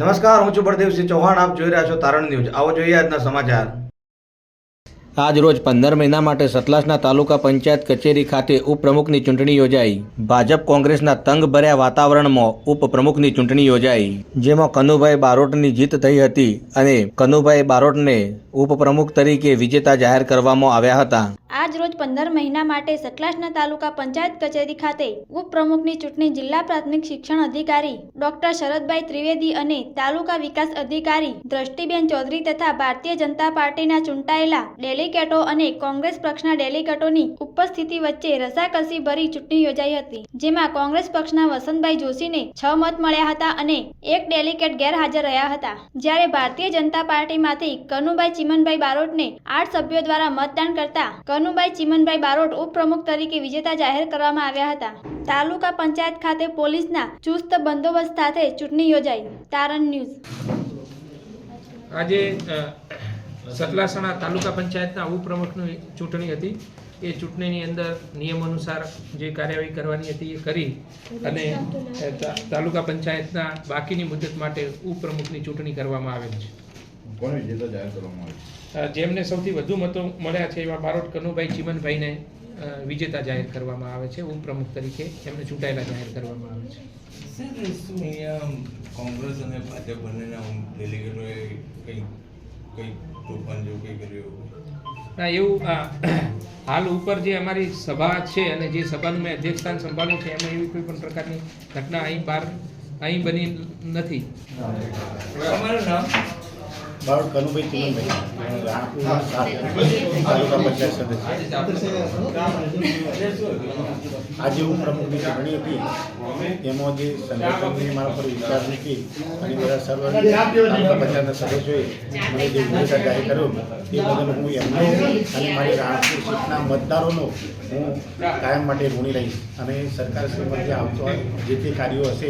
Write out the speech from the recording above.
નમસ્કાર, હું છું બળદેવસિંહ ચૌહાણ, આપ જોઈ રહ્યા છો તારણ ન્યૂઝ. આવો જોઈએ આજના સમાચાર. આજ રોજ પંદર મહિના માટે સતલાસના તાલુકા પંચાયત કચેરી ખાતે ઉપપ્રમુખની ચૂંટણી યોજાઈ. ભાજપ કોંગ્રેસના તંગ ભર્યા વાતાવરણમાં ઉપપ્રમુખની ચૂંટણી યોજાઈ. જેમાં કનુભાઈ બારોટની જીત થઈ હતી અને કનુભાઈ બારોટને ઉપપ્રમુખ તરીકે વિજેતા જાહેર કરવામાં આવ્યા હતા. રોજ પંદર મહિના માટે સતલાસના તાલુકા પંચાયત કચેરી ખાતે ઉપપ્રમુખની ચૂંટણી જિલ્લા પ્રાથમિક શિક્ષણ અધિકારી ડોક્ટર શરદભાઈ ત્રિવેદી અને તાલુકા વિકાસ અધિકારી દ્રષ્ટિબેન ચૌધરી તથા ભારતીય જનતા પાર્ટીના ચૂંટાયેલા ડેલિગેટો અને કોંગ્રેસ પક્ષના ડેલિગેટોની ઉપસ્થિતિ વચ્ચે રસાકસી ભરી ચૂંટણી યોજાઈ હતી, જેમાં કોંગ્રેસ પક્ષના વસંતભાઈ જોશીને છ મત મળ્યા હતા અને એક ડેલિગેટ ગેરહાજર રહ્યા હતા. જ્યારે ભારતીય જનતા પાર્ટીમાંથી કનુભાઈ ચિમનભાઈ બારોટને આઠ સભ્યો દ્વારા મતદાન કરતા કનુભાઈ ચિમનભાઈ બારોટ ઉપપ્રમુખ તરીકે વિજેતા જાહેર કરવામાં આવ્યા હતા. તાલુકા પંચાયત ખાતે પોલીસના ચુસ્ત બંદોબસ્ત સાથે ચૂંટણી યોજાઈ. તારણ ન્યૂઝ. આજે સતલાસણા તાલુકા પંચાયતના ઉપપ્રમુખની ચૂંટણી હતી. એ ચૂંટણીની અંદર નિયમ અનુસાર જે કાર્યવાહી કરવાની હતી એ કરી અને તાલુકા પંચાયતના બાકીની મુદત માટે ઉપપ્રમુખની ચૂંટણી કરવામાં આવેલ છે. કોણ વિજેતા જાહેર કરવામાં આવી અ, જેમને સૌથી વધુ મતો મળ્યા છે એવા બારોટ કનુભાઈ ચીમનભાઈને વિજેતા જાહેર કરવામાં આવે છે. ઉપપ્રમુખ તરીકે એમને ચૂંટાયેલા જાહેર કરવામાં આવે છે. સર શું અહીંયા કોંગ્રેસ અને ભાજપ બંનેના ડેલિગેટોએ કંઈ કંઈ તોફાન જેવું કંઈ કર્યું ના એવું હાલ ઉપર જે અમારી સભા છે અને જે સભાનું મેં અધ્યક્ષસ્થાન સંભાળ્યું છે એમાં એવી કોઈ પણ પ્રકારની ઘટના અહીં બહાર અહીં બની નથી. બારોટ કનુભાઈ ચિમનભાઈ રાણપુર તાલુકા પંચાયત સદસ્ય. આજે હું પ્રમુખની ચૂંટણી હતી. એમાં જે સંગઠનની મારા પર વિશ્વાસ મૂકી અને બધા સર્વ તાલુકા પંચાયતના સદસ્યોએ મને જે ભૂમિકા જાહેર કર્યો, એ બદલ હું એમનો અને મારી રાણપુર સીટના મતદારોનો હું કાયમ માટે ઋણી રહીશ. અને સરકાર શ્રી આવતો જે તે કાર્યો હશે